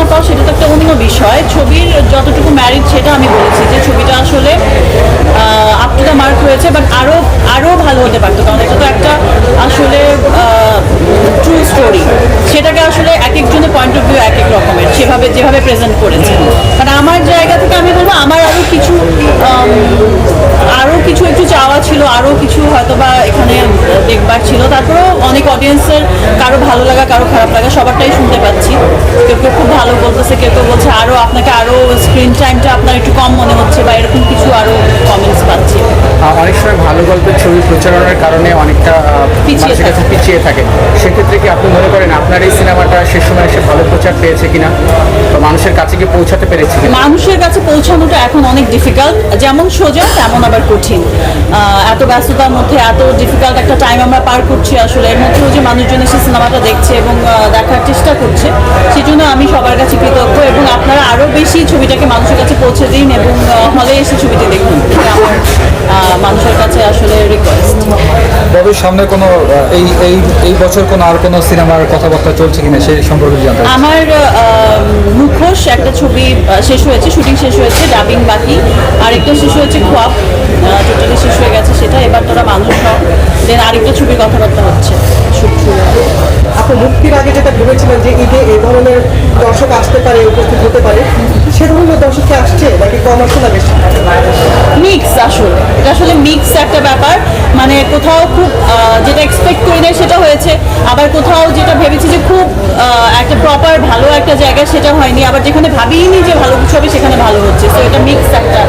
না পাও, সেটা তো একটা অন্য বিষয়। ছবির যতটুকু ম্যারিড সেটা আমি বলেছি যে ছবিটা আসলে আপ টু দ্য মার্ক হয়েছে বাট আরও আরও ভালো হতে পারতো, কারণ এটা তো একটা আসলে ট্রু স্টোরি সেটাকে আসলে এক একজনের পয়েন্ট অফ ভিউ এক এক রকমের, সেভাবে, যেভাবে প্রেজেন্ট করেছে কারণ আমার জায়গা থেকে আমি বলব ছিল, আরও কিছু হয়তো বা এখানে দেখবার ছিল। তারপরেও অনেক অডিয়েন্সের কারও ভালো লাগা, কারও খারাপ লাগা, সবারটাই শুনতে পাচ্ছি। কেউ কেউ খুব ভালো বলতেছে, কেউ কেউ বলছে আরও আপনাকে আরও স্ক্রিন টাইমটা আপনার একটু কম মনে হচ্ছে বা এরকম ভালো গল্পের ছবি প্রচারণের কারণে অনেকটা মানুষের কাছে পিছিয়ে থাকে। সেক্ষেত্রে কি আপনি মনে করেন আপনার এই সিনেমাটা শেষ সময় এসে ভালো প্রচার পেয়েছে কিনা? বা মানুষের কাছে কি পৌঁছাতে পেরেছে মানুষের কাছে পৌঁছানোটা এখন অনেক ডিফিকাল্ট যেমন সোজা তেমন আবার কঠিন। এত ব্যস্ততার মধ্যে এত ডিফিকাল্ট একটা টাইম আমরা পার করছি আসলে। এর মধ্যেও যে মানুষজন এসে সিনেমাটা দেখছে এবং দেখার চেষ্টা করছে সেই জন্য আমি সবার কাছে কৃতজ্ঞ। এবং আপনারা আরও বেশি ছবিটাকে মানুষের কাছে পৌঁছে দিন এবং হলে এসে ছবিটি দেখুন। তবে সামনে কোনো এই এই এই বছর কোনো আর কোনো সিনেমার কথাবার্তা চলছে কিনা সেই সম্পর্কে জানতে আমার মুখোশ একটা ছবি শেষ হয়েছে শুটিং শেষ হয়েছে ডাবিং বাকি। আর আরেকটা শেষ হয়েছে খোয়াব টোটালি শেষ হয়ে গেছে সেটা এবার তোরা মানুষ দেন আরেকটা ছবির কথাবার্তা হচ্ছে। আপনি মুক্তির আগে যেটা ভেবেছিলেন যে ঈদে এই ধরনের দর্শক আসতে পারে উপস্থিত হতে পারে সে ধরনের দর্শক কি আসছে? নাকি কম আসছে না বেশি? এটা আসলে মিক্স একটা ব্যাপার। মানে কোথাও খুব যেটা এক্সপেক্ট করি নাই সেটা হয়েছে। আবার কোথাও যেটা ভেবেছি যে খুব একটা প্রপার ভালো একটা জায়গা সেটা হয়নি। আবার যেখানে ভাবিনি যে ভালো কিছু হবে সেখানে ভালো হচ্ছে। তো এটা মিক্স একটা